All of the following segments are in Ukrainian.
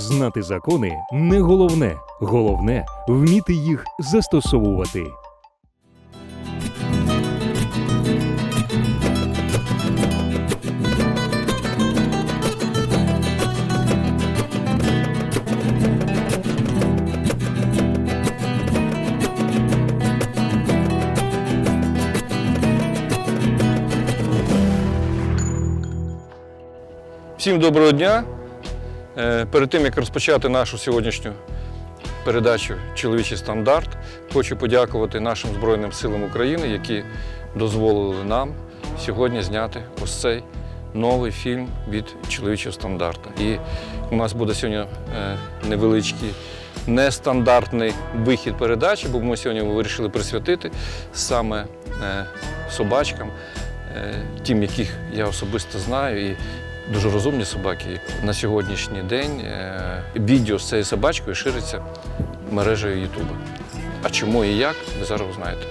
Знати закони не головне. Головне вміти їх застосовувати. Всім доброго дня. Е, Перед тим як розпочати нашу сьогоднішню передачу Чоловічий стандарт, хочу подякувати нашим Збройним силам України, які дозволили нам сьогодні зняти ось цей новий фільм від чоловічого стандарту. І у нас буде сьогодні е, невеличкий нестандартний вихід передачі, бо ми сьогодні вирішили присвятити саме е, собачкам, тим, яких я особисто знаю. І дуже розумні собаки. На сьогоднішній день е, відео з цією собачкою шириться мережею Ютуба. А чому і як, ви зараз узнаєте.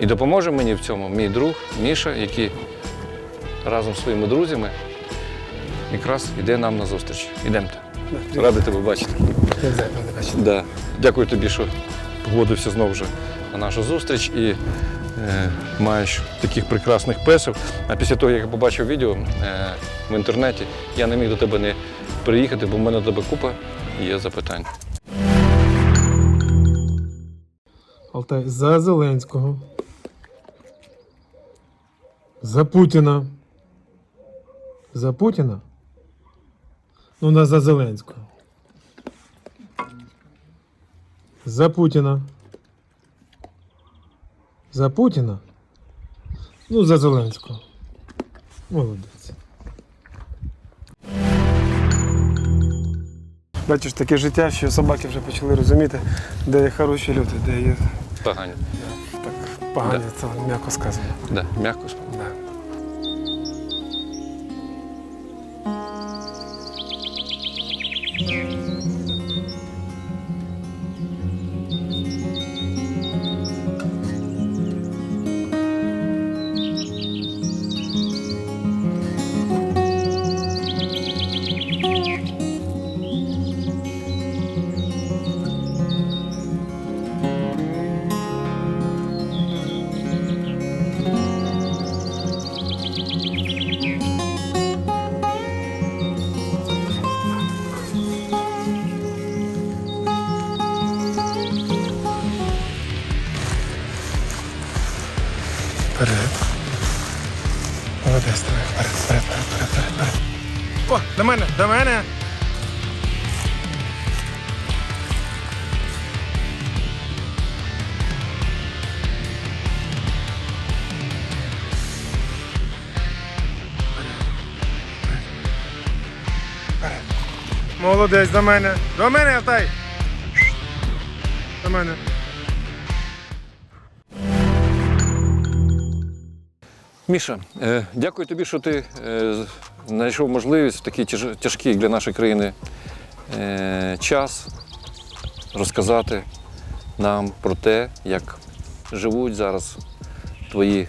І допоможе мені в цьому мій друг Міша, який разом зі своїми друзями якраз йде нам на зустріч. Ідемте. Радий тебе бачити. Да. Дякую тобі, що погодився знову вже на нашу зустріч і маєш таких прекрасних песів. А після того, як я побачив відео е, в інтернеті, я не міг до тебе не приїхати, бо в мене до тебе купа є запитань. Алтай за Зеленського. За Путіна. За Путіна? Ну, не за Зеленського. За Путіна. За Путіна? Ну, за Зеленського. Молодець. Бачиш, таке життя, що собаки вже почали розуміти, де є хороші люди, де є Погані. так погані, це м'яко сказано. Да, м'яко до мене. Молодець, до мене. До мене, Алтай. До мене. Міша, е, дякую тобі, що ти е, знайшов можливість в такий тяжкий для нашої країни е, час розказати нам про те, як живуть зараз твої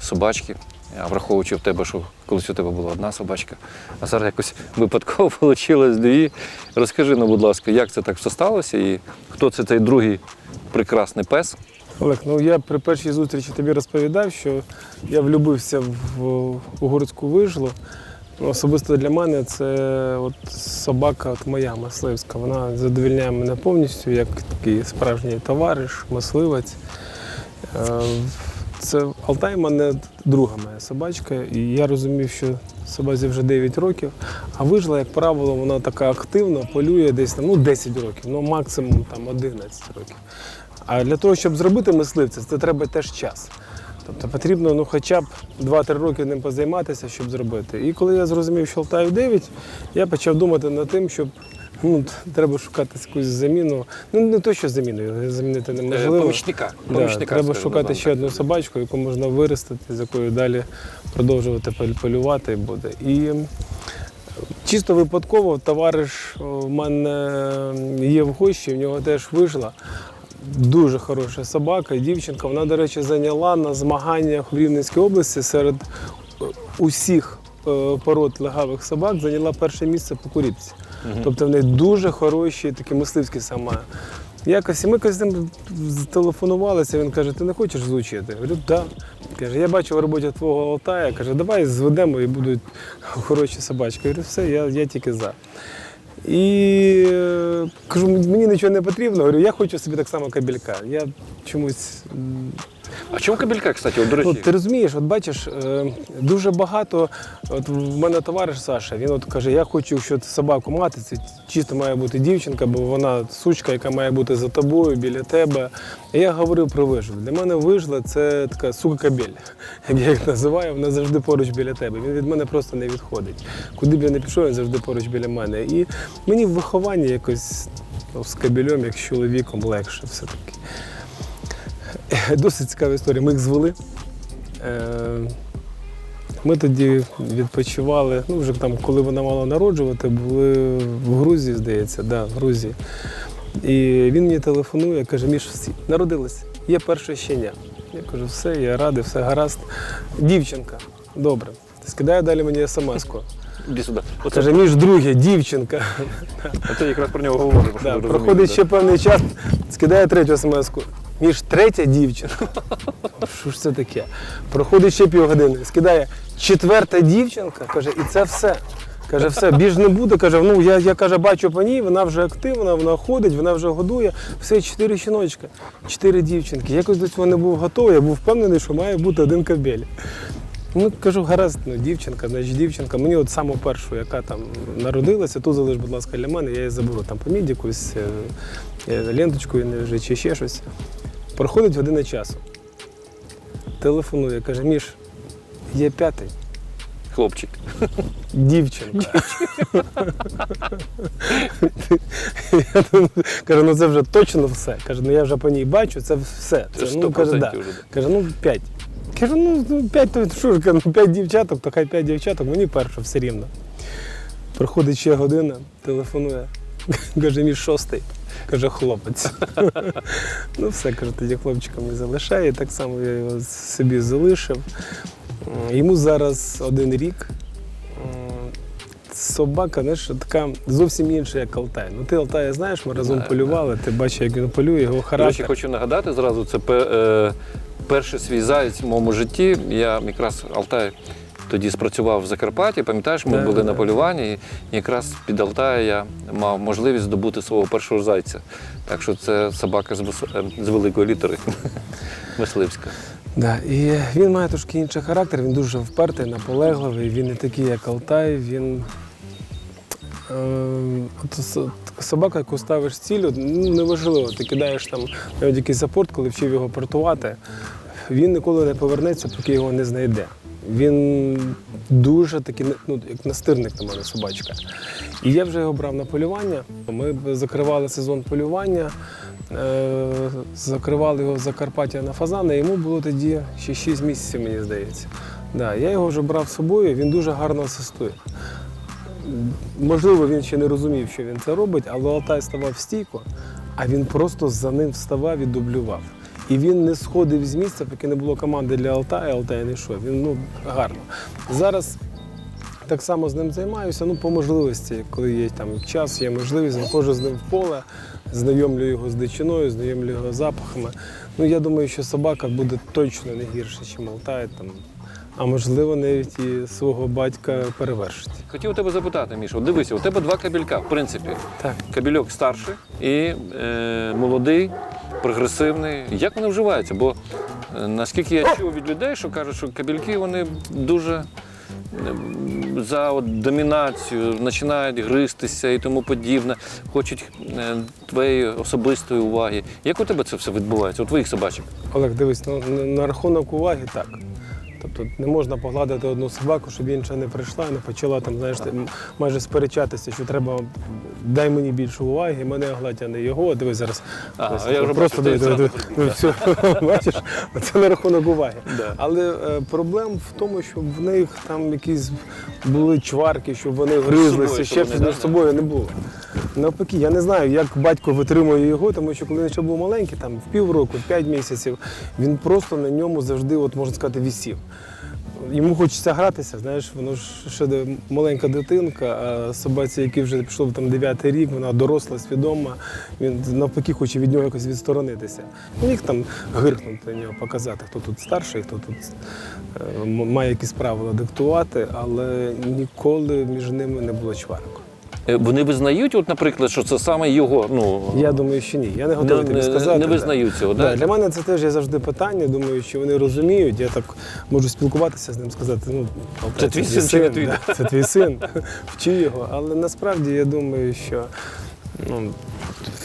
собачки. А враховуючи в тебе, що колись у тебе була одна собачка, а зараз якось випадково вийшло дві. Розкажи нам, будь ласка, як це так все сталося і хто це цей другий прекрасний пес? Олег, ну я при першій зустрічі тобі розповідав, що я влюбився в угорську вижлу. Особисто для мене це от собака от моя мисливська. Вона задовільняє мене повністю як такий справжній товариш, мисливець. Е, Це Алтай мене друга моя собачка, і я розумів, що собаці вже 9 років, а вижила, як правило, вона така активна, полює десь ну, 10 років, ну максимум там 11 років. А для того, щоб зробити мисливця, це треба теж час. Тобто потрібно ну, хоча б 2-3 роки ним позайматися, щоб зробити. І коли я зрозумів, що Алтаю 9, я почав думати над тим, щоб ну, треба шукати якусь заміну. Ну, не то, що заміну, замінити неможливо. Е, Помічника. Да, Помічника, треба шукати так. ще одну собачку, яку можна виростити, з якою далі продовжувати полювати буде. І чисто випадково товариш в мене є в гощі, в нього теж вийшла. Дуже хороша собака, дівчинка. Вона, до речі, зайняла на змаганнях в Рівненській області серед е, усіх е, пород легавих собак зайняла перше місце по куріпці. Тобто в неї дуже хороші такі мисливські сама. Якось і ми з ним телефонувалися, він каже, ти не хочеш звучити? Я говорю, так. Каже, я бачу в роботі твого Алтая. Каже, давай зведемо і будуть хороші собачки. Я говорю, все, я, я тільки за. І е, кажу, мені нічого не потрібно. Говорю, я хочу собі так само кабелька. Я чомусь А чому кабелька, кстати, от, до? Ну, ти розумієш, от бачиш, е, дуже багато. От в мене товариш Саша, він от каже: я хочу, якщо собаку мати, це чисто має бути дівчинка, бо вона сучка, яка має бути за тобою, біля тебе. І я говорив про вижлу. Для мене вижла це така сука-кабель, як я їх називаю, вона завжди поруч біля тебе. Він від мене просто не відходить. Куди б я не пішов, він завжди поруч біля мене. І мені в вихованні якось ну, з кабелем, як з чоловіком, легше все-таки. Досить цікава історія. Ми їх звели. Е, Ми тоді відпочивали. Ну, вже там, коли вона мала народжувати, були в Грузії, здається, да, в Грузії. І він мені телефонує, каже, Міш, всі, народилась, є перше щеня. Я кажу, все, я радий, все гаразд. Дівчинка, добре. Скидає далі мені смс-ку. Іди сюди. Оце, Каже, Міш, друге, дівчинка. оце якраз про нього говоримо. Да, проходить ще певний час, скидає третю смс-ку. Між третя дівчинка. Що ж це таке? Проходить ще півгодини, скидає четверта дівчинка, каже, і це все. Каже, все, більш не буде. Каже, ну я, я каже, бачу по ній, вона вже активна, вона ходить, вона вже годує. Все, чотири жіночка, чотири дівчинки. Якось до цього не був готовий, я був впевнений, що має бути один кабель. Ну, кажу, гаразд, ну, дівчинка, значить дівчинка. Мені от саму першу, яка там народилася, ту залиш, будь ласка, для мене, я її заберу там помідь якусь е, е, ленточкою не вже чи ще щось. Проходить година часу. Телефонує, каже, Міш, є п'ятий, Хлопчик. дівчинка. Каже, ну це вже точно все. Каже, ну я вже по ній бачу, це все. Це ну, каже, да. Каже, ну п'ять. Кажу, ну ну, п'ять, то що ж, ну, п'ять дівчаток, то хай п'ять дівчаток, мені перше все рівно. Проходить ще година, телефонує. Каже, мій шостий. Каже, хлопець. ну все, каже, тоді хлопчика мені залишає. Так само я його собі залишив. Йому зараз один рік. Собака, знаєш, така зовсім інша, як Алтай. Ну ти Алтая знаєш, ми разом Знаю, полювали, ти бачиш, як він полює, його До речі, характер. хочу нагадати зразу, це е, перший свій заєць в моєму житті. Я якраз Алтай тоді спрацював в Закарпатті. Пам'ятаєш, ми були на полюванні, і якраз під Алтая я мав можливість здобути свого першого зайця. Так що це собака з, вис- е, з великої літери. Мисливська. Да, і він має трошки інший характер, він дуже впертий, наполегливий, він не такий, як Алтай, він. Е, от собака, яку ставиш цілю, ну неважливо, ти кидаєш там навіть якийсь апорт, коли вчив його портувати, він ніколи не повернеться, поки його не знайде. Він дуже такий, ну, як настирник на мене собачка. І я вже його брав на полювання. Ми закривали сезон полювання, е, закривали його в Закарпаття на фазани. Йому було тоді ще 6 місяців, мені здається. Да, я його вже брав з собою, він дуже гарно асистує. Можливо, він ще не розумів, що він це робить, але Алтай ставав в стійку, а він просто за ним вставав і дублював. І він не сходив з місця, поки не було команди для Алтая, Алтай не йшов. Він ну, гарно. Зараз так само з ним займаюся, ну, по можливості, коли є там час, є можливість, заходжу з ним в поле, знайомлю його з дичиною, знайомлю його з запахами. Ну, я думаю, що собака буде точно не гірше, ніж Алтай, там, а можливо, навіть і свого батька перевершить. Хотів у тебе запитати, Міша, от дивися, у тебе два кабелька, в принципі. Так. Кабельок старший і е, молодий, прогресивний. Як вони вживаються? Бо е, наскільки я чув від людей, що кажуть, що кабельки вони дуже е, за от, домінацію починають гристися і тому подібне, хочуть е, твоєї особистої уваги. Як у тебе це все відбувається? У твоїх собачок? Олег, дивись, ну, на, на рахунок уваги так. Тобто не можна погладити одну собаку, щоб інша не прийшла, не почала там, знаєш, майже сперечатися, що треба дай мені більше уваги, мене гладь, а не його. Дивись зараз. Ага, Ось, я вже просто бачу, диви, диви, диви, все, бачиш, це на рахунок уваги. Да. Але е, проблем в тому, щоб в них там якісь були чварки, щоб вони гризлися, ще щось між собою не було. Навпаки, я не знаю, як батько витримує його, тому що коли він ще був маленький, там в півроку, п'ять місяців, він просто на ньому завжди, от можна сказати, вісів. йому хочеться гратися, знаєш, воно ж ще маленька дитинка, а собаці, який вже пішов там 9 рік, вона доросла, свідома, він навпаки хоче від нього якось відсторонитися. Ну, Міг там гиркнути на нього, показати, хто тут старший, хто тут е, має якісь правила диктувати, але ніколи між ними не було чварок. Е, Вони визнають, от, наприклад, що це саме його. Ну, Я думаю, що ні. Я не не, готовий тобі сказати. не визнають цього. Да, Да? для мене це теж є завжди питання. Думаю, що вони розуміють. Я так можу спілкуватися з ним, сказати, ну Це твій син чи не твій? да, це твій син, вчи його. Але насправді я думаю, що ну,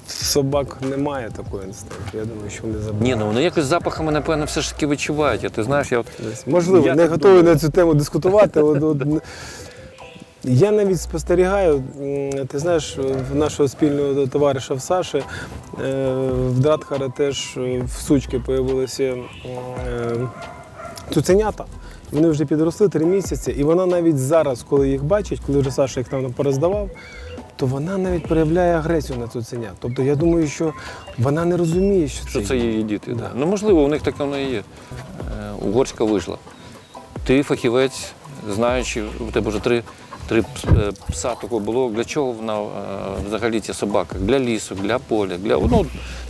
собак немає такого інстинкту. Я думаю, що вони забирають. Ні, ну вони якось запахами, напевно, все ж таки відчувають. А ти знаєш, я от Можливо, Я не готовий думаю. на цю тему дискутувати. От, от, я навіть спостерігаю, ти знаєш, в нашого спільного товариша в Саші, е, в Дратхара теж е, в сучки появилися е, цуценята. Вони вже підросли три місяці, і вона навіть зараз, коли їх бачить, коли вже Саша їх там пороздавав, то вона навіть проявляє агресію на цуценят. Тобто я думаю, що вона не розуміє, що це, що це її діти. Да. Ну, можливо, у них так воно і є. Угорська вижила. Ти фахівець, знаючи, у тебе вже три, три е, пса такого було. Для чого вона е, взагалі ця собака? Для лісу, для поля, для. Ну,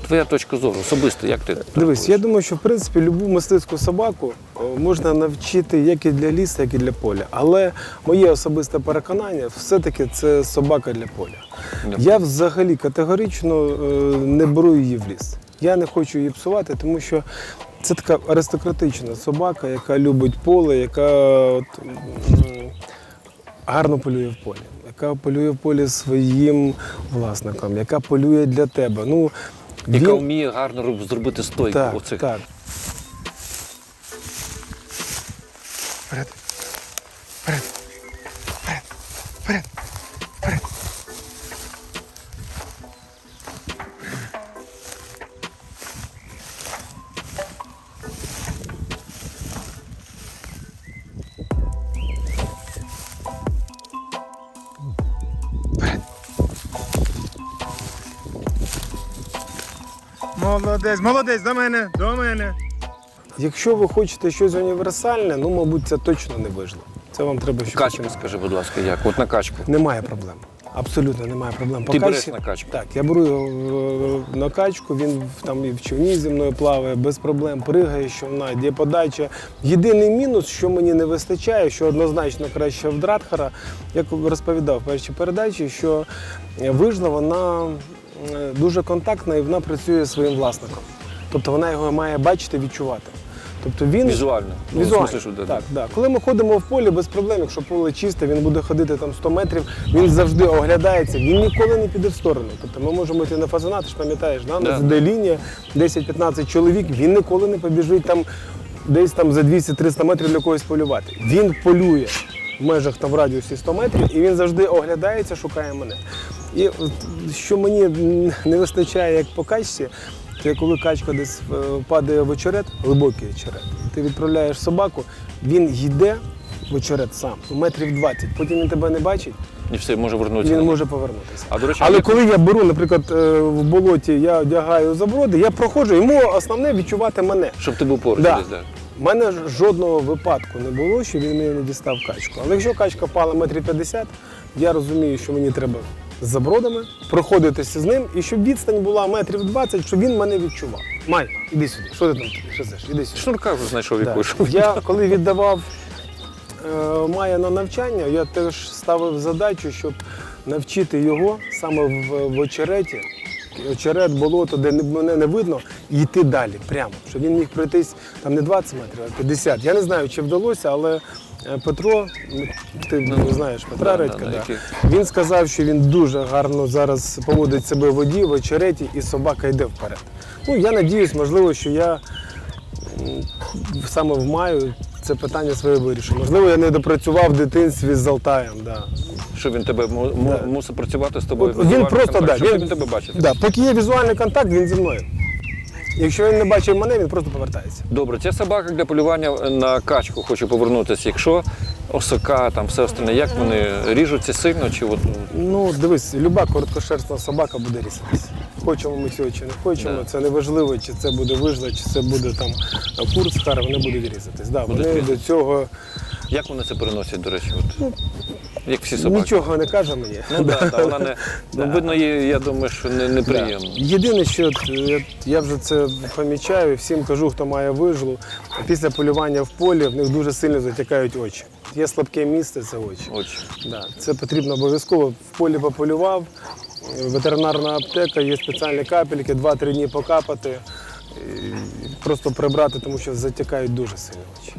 твоя точка зору, особисто, як ти? Дивись, рахуєш? я думаю, що в принципі любу мисливську собаку можна навчити як і для лісу, як і для поля. Але моє особисте переконання, все-таки це собака для поля. Для Я взагалі категорично е, не беру її в ліс. Я не хочу її псувати, тому що це така аристократична собака, яка любить поле, яка от, гарно полює в полі, яка полює в полі своїм власникам, яка полює для тебе. Ну, Яка вміє гарно зробити стойку. так, оцих. так. Молодець, молодець, до мене, до мене. Якщо ви хочете щось універсальне, ну, мабуть, це точно не вижло. Це вам треба Качка, починати. скажи, будь ласка, як? От на качку. Немає проблем. Абсолютно немає проблем. По Ти береш качці- на качку? Так, я беру його е, на качку, він в- там і в човні зі мною плаває, без проблем, пригає, що вона йде подача. Єдиний мінус, що мені не вистачає, що однозначно краще в Дратхара, як розповідав в першій передачі, що вижна вона дуже контактна і вона працює зі своїм власником. Тобто вона його має бачити, відчувати. Тобто він Візуально. Ну, в смислі, що, так, да. Коли ми ходимо в полі без проблем, якщо поле чисте, він буде ходити там 100 метрів, він завжди оглядається, він ніколи не піде в сторону. Тобто ми можемо йти на фазана, ти ж пам'ятаєш? Да. Да. де лінія 10-15 чоловік, він ніколи не побіжить там десь там за 200-300 метрів для когось полювати. Він полює в межах там в радіусі 100 метрів, і він завжди оглядається, шукає мене. І що мені не вистачає як по качці, це коли качка десь е, падає в очерет, глибокий очерет, ти відправляєш собаку, він йде в очерет сам, метрів 20, потім він тебе не бачить, І все, може вернутися. він може повернутися. А до речі, Але як- коли я беру, наприклад, е, в болоті я одягаю заброди, я проходжу, йому основне відчувати мене. щоб ти був поруч Да. десь, да. У мене жодного випадку не було, що він мені не дістав качку. Але якщо качка пала метрів 50, я розумію, що мені треба з забродами проходитися з ним, і щоб відстань була метрів 20, щоб він мене відчував. Май, іди сюди. Що ти там шизеш? Іди сюди. Шнурка вже знайшов Да. якусь. Я коли віддавав е, Майя на навчання, я теж ставив задачу, щоб навчити його саме в, в очереті, очерет, болото, де мене не видно, і йти далі, прямо. Щоб він міг пройтись там не 20 метрів, а 50. Я не знаю, чи вдалося, але е, Петро, ну, ти не знаєш Петра да, Редька, да, да, який- він сказав, що він дуже гарно зараз поводить себе в воді, в очереті, і собака йде вперед. Ну, я надіюсь, можливо, що я саме в маю це питання своє вирішу. Можливо, я не допрацював в дитинстві з Алтаєм. Да. Що він тебе му- му- Да. мусить працювати з тобою? От він просто контакт, да, щоб він- він тебе бачить. Да, поки є візуальний контакт, він зі мною. Якщо він не бачить мене, він просто повертається. Добре, ця собака для полювання на качку хочу повернутися. Якщо осока, там все остальне, як вони ріжуться сильно чи от ну, Ну, дивись, люба короткошерстна собака буде різатися. Хочемо ми цього чи не хочемо, Да. це не важливо, чи це буде вижла, чи це буде там курцхар, вони будуть різатись. Да, вони різатись. до цього Як вони це переносять, до речі? От? Як всі собаки. нічого не каже мені. Ну да, да, вона не. Ну, видно, їй, я думаю, що не, неприємно. Єдине, що я, я вже це помічаю, всім кажу, хто має вижлу. Після полювання в полі в них дуже сильно затікають очі. Є слабке місце, це очі. Очі. Да, це потрібно обов'язково. В полі пополював, ветеринарна аптека, є спеціальні капельки, 2-3 дні покапати, просто прибрати, тому що затікають дуже сильно очі.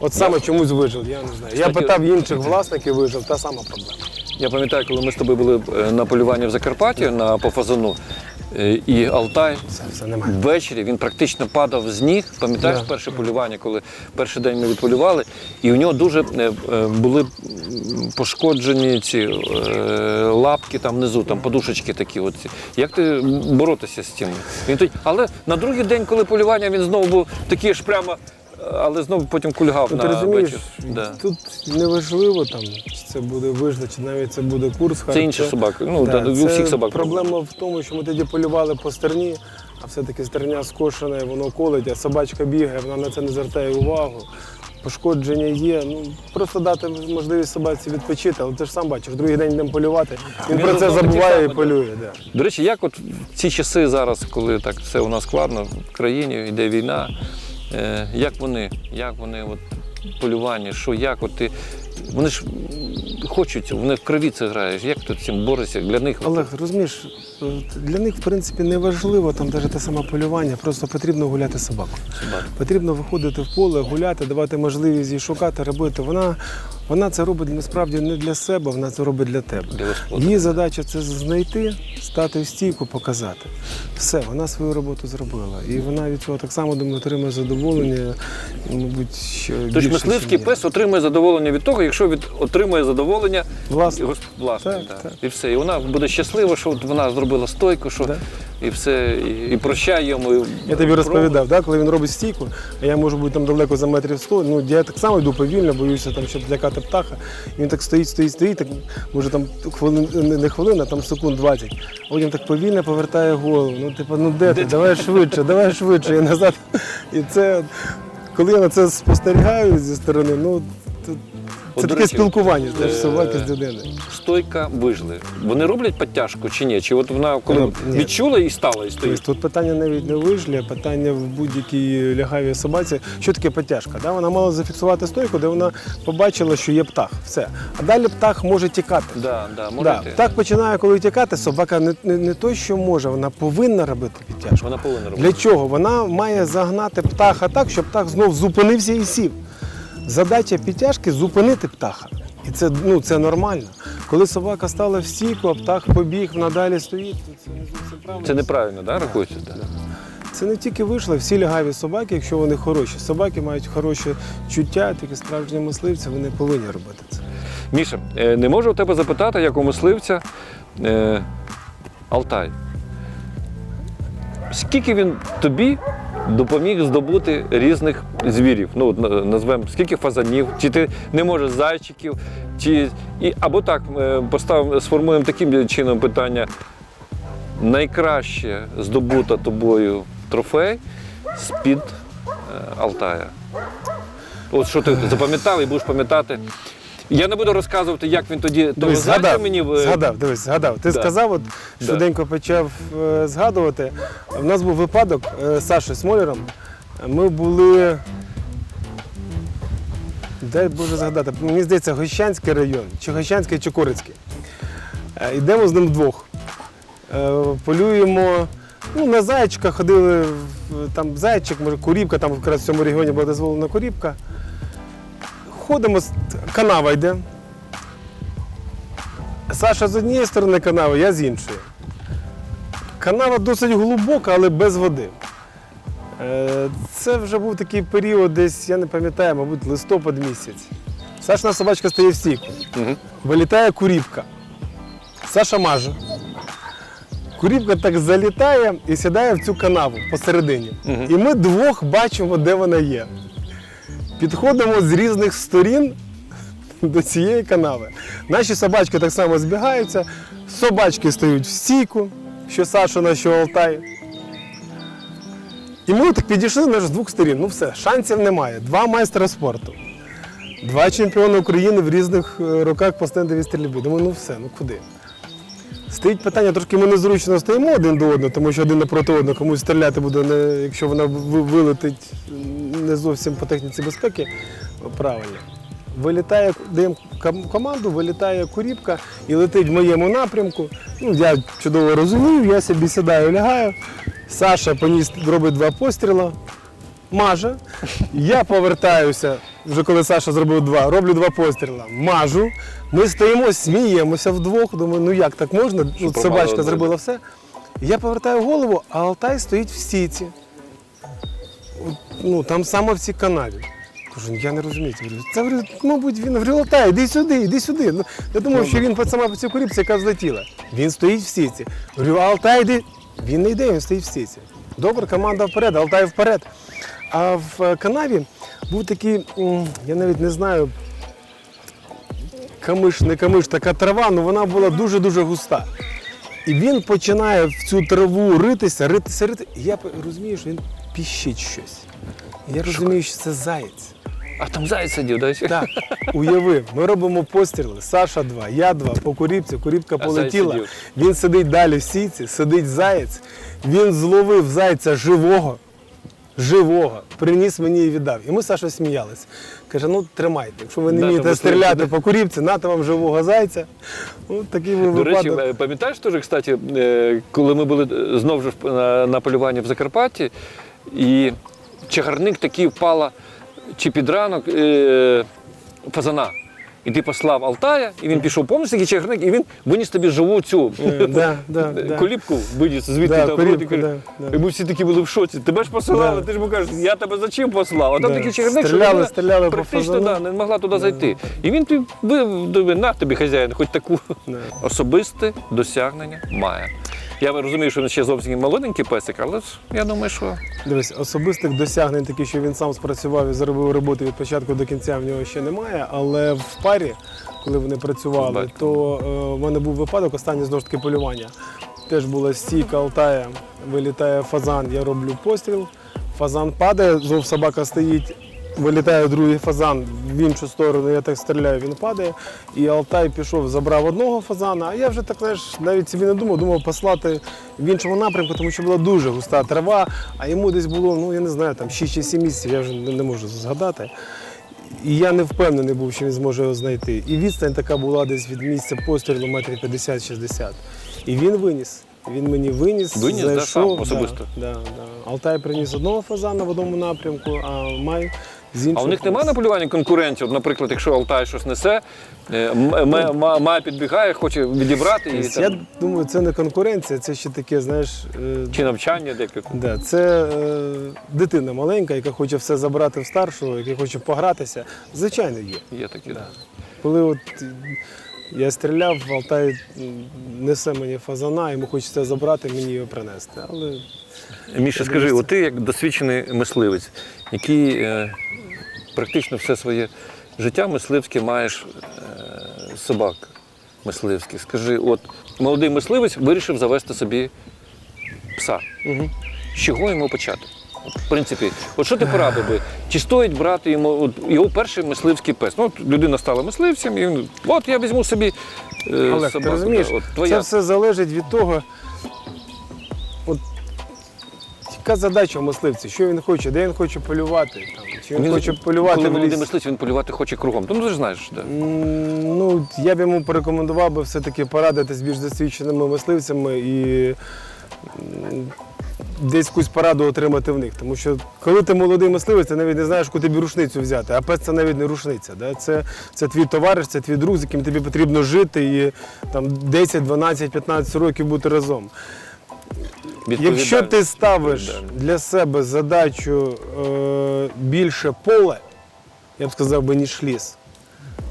От саме чомусь вижив, я не знаю. Я питав інших власників, вижив, та сама проблема. Я пам'ятаю, коли ми з тобою були е, на полюванні в Закарпатті на по фазану, е, і Алтай Все, все немає. ввечері він практично падав з ніг. Пам'ятаєш Да. перше полювання, коли перший день ми відполювали, і у нього дуже е, е, були пошкоджені ці е, лапки там внизу, там подушечки такі. Оці. Як ти боротися з цим? Він тоді, але на другий день, коли полювання, він знову був такий ж прямо, е, але знову потім кульгав Ну, на ти розумієш, вечір. Да. тут неважливо, там, чи це буде вижда, чи навіть це буде курс. Це інші собаки. Ну, да, у це всіх собак. Проблема в тому, що ми тоді полювали по стерні, а все-таки стерня скошена, воно колить, а собачка бігає, вона на це не звертає увагу. Пошкодження є. Ну просто дати можливість собаці відпочити, але ти ж сам бачиш, другий день йдемо полювати. Він, про це забуває і полює. Да. До речі, як от ці часи зараз, коли так все у нас складно в країні, йде війна, як вони, як вони от, полювання, що як от ти. Вони ж хочуть, вони в крові це граєш. Як ти цим борешся? Для них Олег, розумієш, е, для них в принципі не важливо там навіть те саме полювання, просто потрібно гуляти собаку. собакою. Потрібно виходити в поле, гуляти, давати можливість їй шукати, робити. Вона, вона це робить насправді не для себе, вона це робить для тебе. Її задача це знайти, стати в стійку, показати. Все, вона свою роботу зробила. І вона від цього так само думаю, отримує задоволення, мабуть, ще Тож більше, мисливський я. пес отримує задоволення від того, якщо від отримує задоволення Власне. гос- власник. Так, да. так. І все. І вона буде щаслива, що от вона зробила стойку, що Да. і все, і, і прощає йому. і Я тобі розповідав, да, коли він робить стійку, а я можу бути там далеко за метрів 100, ну я так само йду повільно, боюся там, щоб злякати птаха. І він так стоїть, стоїть, стоїть, так може там хвилин, не- хвилина, там секунд 20. А потім так повільно повертає голову. Ну, типу, ну де ти? Давай швидше, давай швидше. і назад. І це, коли я на це спостерігаю зі сторони, ну це, таке спілкування знаєш, е, собаки з людиною. Стойка вижли. Вони роблять підтяжку чи ні? Чи от вона коли Роб- ні. відчула і стала, і Тобто стоїть? тут питання навіть не вижлі, а питання в будь-якій лягавій собаці. Що таке потяжка? Да? Вона мала зафіксувати стойку, де вона побачила, що є птах. Все. А далі птах може тікати. Да, да, може Да. йти. Птах починає, коли тікати, собака не, не, не то, що може, вона повинна робити підтяжку. Вона повинна робити. Для чого? Вона має загнати птаха так, щоб птах знов зупинився і сів. Задача підтяжки зупинити птаха. І це, ну, це нормально. Коли собака стала в стійку, а птах побіг, вона далі стоїть, то це не зовсім правильно. Це неправильно, да, рахується? Да. Це не тільки вийшло, всі лягаві собаки, якщо вони хороші. Собаки мають хороше чуття, такі справжні мисливці, вони повинні робити це. Міша, е, не можу у тебе запитати, як у мисливця е, Алтай. Скільки він тобі допоміг здобути різних звірів? Ну, назвемо, скільки фазанів, чи ти не можеш зайчиків, чи, і, або так, е, постав, сформуємо таким чином питання. Найкраще здобута тобою трофей з-під е, Алтая. От що ти запам'ятав і будеш пам'ятати. Я не буду розказувати, як він тоді Дивись, зайця згадав, мені в- згадав, дивись, згадав. Ти Да. сказав, от Да. швиденько почав е, згадувати. У нас був випадок е, з Сашою Смолером. Ми були. Дай Боже згадати, мені здається, Гощанський район, чи Гощанський, чи Корицький. Е, Йдемо з ним вдвох. Е, Полюємо. Ну, на зайчика ходили, в- там зайчик, може, куріпка, там якраз в цьому регіоні була дозволена куріпка. Ходимо, канава йде. Саша з однієї сторони канави, я з іншої. Канава досить глибока, але без води. Е, Це вже був такий період, десь, я не пам'ятаю, мабуть, листопад місяць. Сашина собачка стає в стійку. Мгм. Вилітає куріпка. Саша маже. Куріпка так залітає і сідає в цю канаву посередині. Мгм. І ми двох бачимо, де вона є. Підходимо з різних сторін до цієї канави. Наші собачки так само збігаються, собачки стають в стійку, що Сашина, що Алтай. І ми так підійшли знаєш, з двох сторін. Ну все, шансів немає. Два майстра спорту, два чемпіони України в різних е, роках по стендовій стрільбі. Думаю, ну все, ну куди? Стоїть питання, трошки ми незручно стоїмо один до одного, тому що один напроти одного комусь стріляти буде, якщо вона вилетить не зовсім по техніці безпеки. Правильно. Вилітає, даємо команду, вилітає куріпка і летить в моєму напрямку. Ну, я чудово розумію, я собі сідаю, лягаю. Саша поніс робить два постріли, маже. Я повертаюся, вже коли Саша зробив два, роблю два постріли, мажу. Ми стоїмо, сміємося вдвох. Думаю, ну як так можна? Ну, помало собачка зробила все. Я повертаю голову, а Алтай стоїть в сіті. Ну, там саме в цій канаві. Кажу, я не розумію. Це, мабуть, він говорю, Алтай, іди сюди, іди сюди. Ну, я думав, що він саме по цій куріпці, яка злетіла. Він стоїть в сіті. Говорю, Алтай, іди. Він не йде, він стоїть в сіті. Добре, команда вперед, Алтай вперед. А в е, канаві був такий, я навіть не знаю, камиш, не камиш, така трава, але вона була дуже-дуже густа. І він починає в цю траву ритися, ритися, ритися. І я розумію, що він піщить щось. Я розумію, що це заєць. А там заяць сидів, да? Так, уяви, ми робимо постріли. Саша два, я два, по куріпці, куріпка полетіла. Він сидить далі в сіці, сидить заєць. Він зловив зайця живого, живого, приніс мені і віддав. І ми з Сашою сміялися. Каже, ну тримайте, якщо ви не Да, вмієте тому стріляти стріляти. по куріпці, нате вам живого зайця. Ну, такий ви До речі, випадок. е, пам'ятаєш теж, кстати, е, коли ми були е, знову ж на, на полюванні в Закарпатті, і чагарник такий впала чи під ранок е, фазана. І ти послав Алтая, і він пішов повністю такий чагарник, і він виніс тобі живу цю Е, да, да, да. колібку, виніс звідти Да, там і да, да. І ми всі такі були в шоці. Тебе ж посилали, Да. ти ж йому кажеш, я тебе за чим послав? А там Да. такий чагарник, що Стріляли, людина стріляли практично да, не могла туди зайти. І він тобі на тобі хазяїн, хоч таку Да. особисте досягнення має. Я розумію, що він ще зовсім молоденький песик, але я думаю, що Дивись, особистих досягнень, такі, що він сам спрацював і заробив роботу від початку до кінця, в нього ще немає. Але в парі, коли вони працювали, то е, в мене був випадок, останнє знову ж таки полювання. Теж була стійка Алтая, вилітає фазан, я роблю постріл, фазан падає, знов собака стоїть. Вилітає другий фазан в іншу сторону, я так стріляю, він падає. І Алтай пішов, забрав одного фазана, а я вже так знаєш, навіть собі не думав, думав послати в іншому напрямку, тому що була дуже густа трава, а йому десь було, ну я не знаю, там 6 чи 7 місяців, я вже не можу згадати. І я не впевнений був, що він зможе його знайти. І відстань така була десь від місця пострілу метрів 50-60. І він виніс. Він мені виніс, Виніс, да, сам особисто? Да, да, да. Алтай приніс одного фазана в одному напрямку, а Май. А у них немає на полюванні конкуренції. От, наприклад, якщо Алтай щось несе, е, м- має підбігає, хоче відібрати і Тобто, Я думаю, це не конкуренція, це ще таке, знаєш. е, чи навчання деяке. Да, це е, дитина маленька, яка хоче все забрати в старшого, яка хоче погратися. Звичайно, є. Є такі. Да. Коли от е, я стріляв, Алтай несе мені фазана, йому хочеться забрати, мені його принести. Але Міша, скажи, от ти як досвідчений мисливець, який е, практично все своє життя мисливське маєш е, собак мисливських. Скажи, от молодий мисливець вирішив завести собі пса. Угу. З чого йому почати? В принципі, от що ти порадив би? Чи стоїть брати йому от, його перший мисливський пес? Ну, от людина стала мисливцем, і він, от я візьму собі е, Олег, собаку. ти розумієш, да, от, це все залежить від того, яка задача у мисливця, що він хоче, де він хоче полювати. Там, чи він, хоче полювати коли в молодий лісі. він полювати хоче кругом. Ну, ти ж знаєш. М, Ну, я б йому порекомендував би все-таки порадити з більш досвідченими мисливцями і м, десь якусь пораду отримати в них. Тому що коли ти молодий мисливець, ти навіть не знаєш, куди тобі рушницю взяти. А пес це навіть не рушниця. Да? Це, це твій товариш, це твій друг, з яким тобі потрібно жити і там 10, 12, 15 років бути разом. Якщо ти ставиш для себе задачу е, більше поле, я б сказав би, ніж ліс.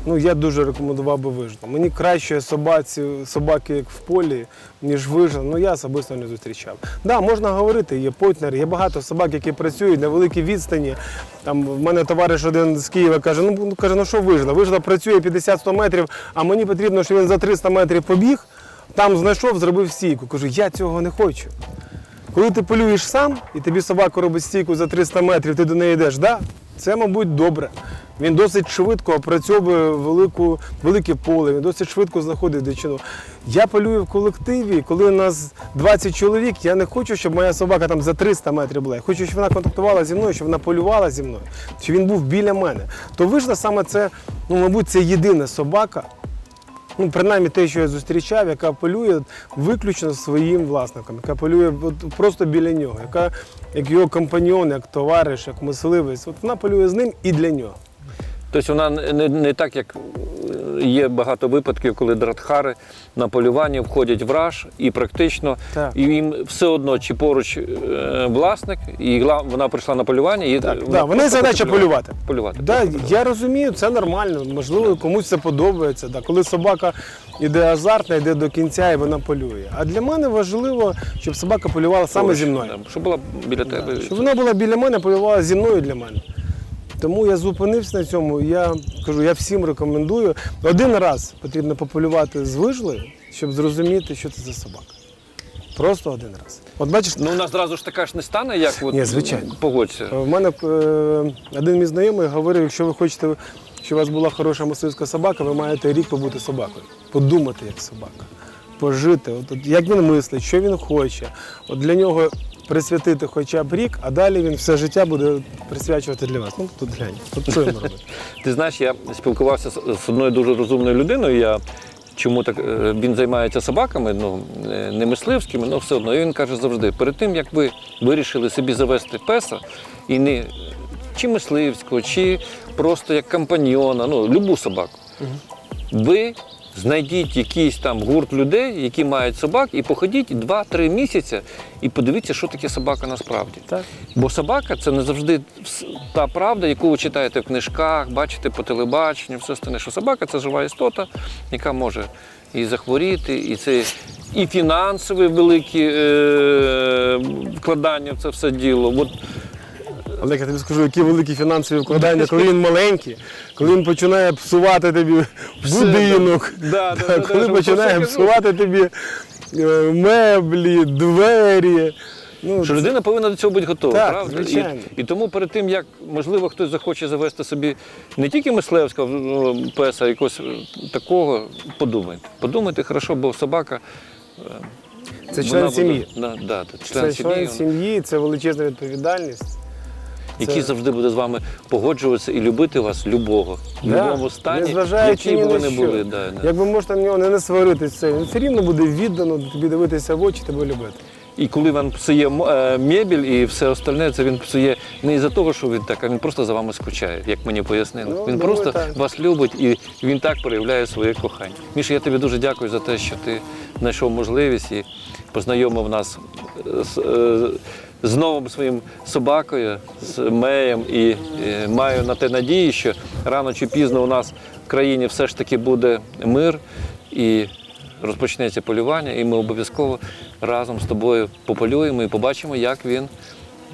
Ну, я дуже рекомендував би вижити. Мені краще собаці, собаки, як в полі, ніж вижити. Ну я особисто не зустрічав. Так, да, можна говорити, є потнер, є багато собак, які працюють на великій відстані. Там в мене товариш один з Києва каже: ну ну, каже, ну що вижила? Вижила працює 50-100 метрів, а мені потрібно, щоб він за 300 метрів побіг. Там знайшов, зробив стійку. Кажу, я цього не хочу. Коли ти полюєш сам, і тобі собака робить стійку за 300 метрів, ти до неї йдеш, да, це, мабуть, добре. Він досить швидко опрацьовує велику, велике поле, він досить швидко знаходить дичину. Я полюю в колективі, коли у нас 20 чоловік, я не хочу, щоб моя собака там за 300 метрів була. Я хочу, щоб вона контактувала зі мною, щоб вона полювала зі мною, щоб він був біля мене. То вийшла саме це, ну, мабуть, це єдина собака, ну, принаймні те, що я зустрічав, яка полює виключно своїм власником, яка полює просто біля нього, яка як його компаньон, як товариш, як мисливець. От вона полює з ним і для нього. Тобто вона не, не так, як є багато випадків, коли дратхари на полювання входять в раж і практично Так. і їм все одно, чи поруч е, власник, і вона прийшла на полювання, і Так, вона да, вони задача полювати. полювати. Да, я розумію, це нормально. Можливо, комусь це подобається. Да. Коли собака йде азартна, йде до кінця і вона полює. А для мене важливо, щоб собака полювала саме поруч, зі мною. да, Щоб була біля тебе. Да, щоб вона була біля мене, полювала зі мною для мене. Тому я зупинився на цьому. Я кажу, я всім рекомендую. Один раз потрібно пополювати з вижлою, щоб зрозуміти, що це за собака. Просто один раз. От бачиш, Ну, у нас зразу ж така ж не стане, як от, Ні, звичайно. погодься. В мене е, один мій знайомий говорив, якщо ви хочете, щоб у вас була хороша мисливська собака, ви маєте рік побути собакою, подумати як собака, пожити, от, от, як він мислить, що він хоче. От для нього присвятити хоча б рік, а далі він все життя буде присвячувати для вас. Ну тут глянь, от що йому робити? Ти знаєш, я спілкувався з, одною дуже розумною людиною. Я чому так е, він займається собаками, ну е, не мисливськими, але все одно. І він каже завжди: перед тим як ви вирішили собі завести песа і не чи мисливського, чи просто як компаньйона, ну любу собаку, ви. Знайдіть якийсь там гурт людей, які мають собак, і походіть 2-3 місяці і подивіться, що таке собака насправді. Так. Бо собака це не завжди та правда, яку ви читаєте в книжках, бачите по телебаченню, все остальне. Що собака це жива істота, яка може і захворіти, і це і фінансові великі е- вкладання в це все діло. От Олег, я тобі скажу, які великі фінансові вкладання, коли він маленький, коли він починає псувати тобі будинок, Да, да, да, да, коли починає псувати тобі е, меблі, двері. Ну, Що людина повинна до цього бути готова, Так, правда? звичайно. І, і тому перед тим, як можливо хтось захоче завести собі не тільки мисливського ну, песа, а якогось е, такого, подумайте. Подумайте хорошо, бо собака. е, Це член сім'ї. Да, да, це член Це сім'ї, член сім'ї, це величезна відповідальність. Який завжди буде з вами погоджуватися і любити вас любого. В Да, стані, незважаючи які ні б ви на не що. були. Да, да. Як ви можете на нього не насваритися, він все рівно буде віддано тобі дивитися в очі, тебе любити. І коли він псує м- е, мебіль і все остальне, це він псує не із-за того, що він так, а він просто за вами скучає, як мені пояснили. Ну, він думаю, просто так. вас любить і він так проявляє своє кохання. Міша, я тобі дуже дякую за те, що ти знайшов можливість і познайомив нас з, е, з новим своїм собакою, з Меєм. І е, маю на те надії, що рано чи пізно у нас в країні все ж таки буде мир. І розпочнеться полювання, і ми обов'язково разом з тобою пополюємо і побачимо, як він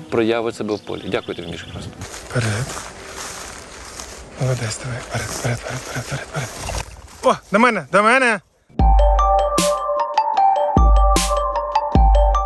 проявить себе в полі. Дякую тобі. Просто. Вперед. Молодець, давай, вперед, вперед, вперед, вперед, вперед. О, до мене, до мене.